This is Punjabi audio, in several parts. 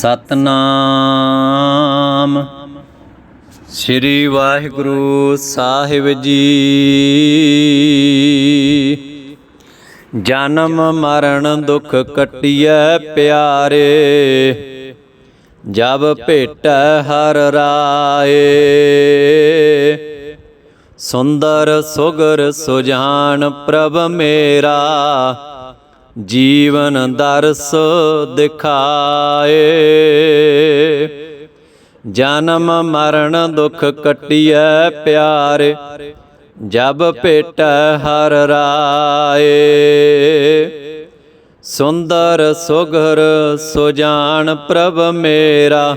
ਸਤਨਾਮ। ਸ੍ਰੀ ਵਾਹਿਗੁਰੂ ਸਾਹਿਬ ਜੀ। ਜਨਮ ਮਰਨ ਦੁਖ ਕਟਿਐ ਪਿਆਰੇ। ਜਬ ਭੇਟੈ ਹਰ ਰਾਏ। ਸੁੰਦਰ ਸੁਗਰ ਸੁਜਾਨ ਪ੍ਰਭ ਮੇਰਾ। ਜੀਵਨ ਦਰਸ ਦਿਖਾਏ। ਜਨਮ ਮਰਨ ਦੁਖ ਕਟਿਐ ਪਿਆਰੇ, ਜਬ ਭੇਟੈ ਹਰ ਰਾਏ। ਸੁੰਦਰ ਸੁਗਰ ਸੁਜਾਨ ਪ੍ਰਭ ਮੇਰਾ,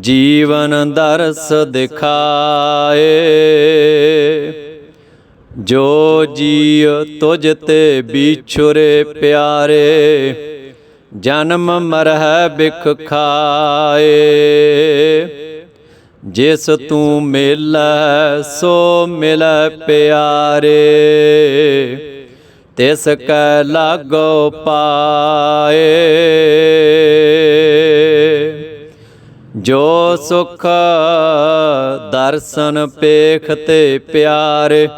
ਜੀਵਨ ਦਰਸ ਦਿਖਾਏ। ਜੋ ਜੀਅ ਤੁਝ ਤੇ ਵਿਛੁਰੇ ਪਿਆਰੇ, ਜਨਮ ਮਰਹਿ ਬਿਖ ਖਾਏ। ਜਿਸ ਤੂੰ ਮਿਲੈ, ਸੋ ਮਿਲੈ ਪਿਆਰੇ। ਤਿਸ ਕੈ ਲਾਗੋ ਪਾਏ। ਜੋ ਸੁਖ ਦਰਸ਼ਨ ਪੇਖ ਤੇ ਪਿਆਰੇ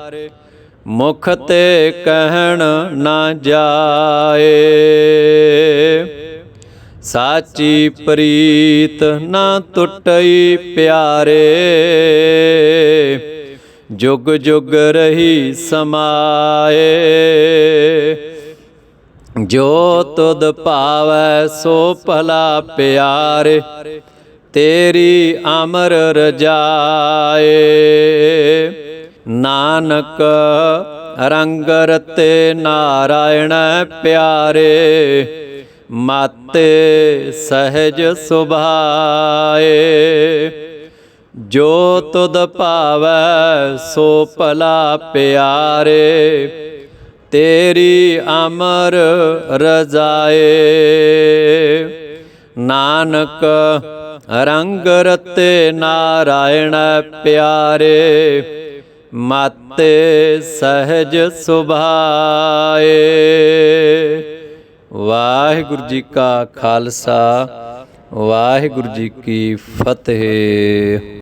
ਮੁਖ ਤੇ ਕਹਿਣ ਨਾ ਜਾਏ। ਸਾਚੀ ਪ੍ਰੀਤ ਨਾ ਟੁੱਟਈ ਪਿਆਰੇ। ਜੁਗ ਜੁਗ ਰਹੀ ਸਮਾਏ। ਜੋ ਤੁਧ ਭਾਵੈ ਸੋ ਭਲਾ ਪਿਆਰੇ। ਤੇਰੀ ਅਮਰ ਰਜਾਏ। ਨਾਨਕ, ਰੰਗ ਰਤੇ ਨਾਰਾਇਣ ਪਿਆਰੇ, ਮਾਤੇ ਸਹਿਜ ਸੁਭਾਏ। ਜੋ ਤੁਧ ਭਾਵੈ ਸੋ ਭਲਾ ਪਿਆਰੇ, ਤੇਰੀ ਅਮਰ ਰਜ਼ਾਏ। ਨਾਨਕ, ਰੰਗ ਰਤੇ ਨਾਰਾਇਣ ਪਿਆਰੇ ਮਾਤੇ ਸਹਿਜ ਸੁਭਾਏ। ਵਾਹਿਗੁਰੂ ਜੀ ਕਾ ਖਾਲਸਾ ਵਾਹਿਗੁਰੂ ਜੀ ਕੀ ਫਤਿਹ।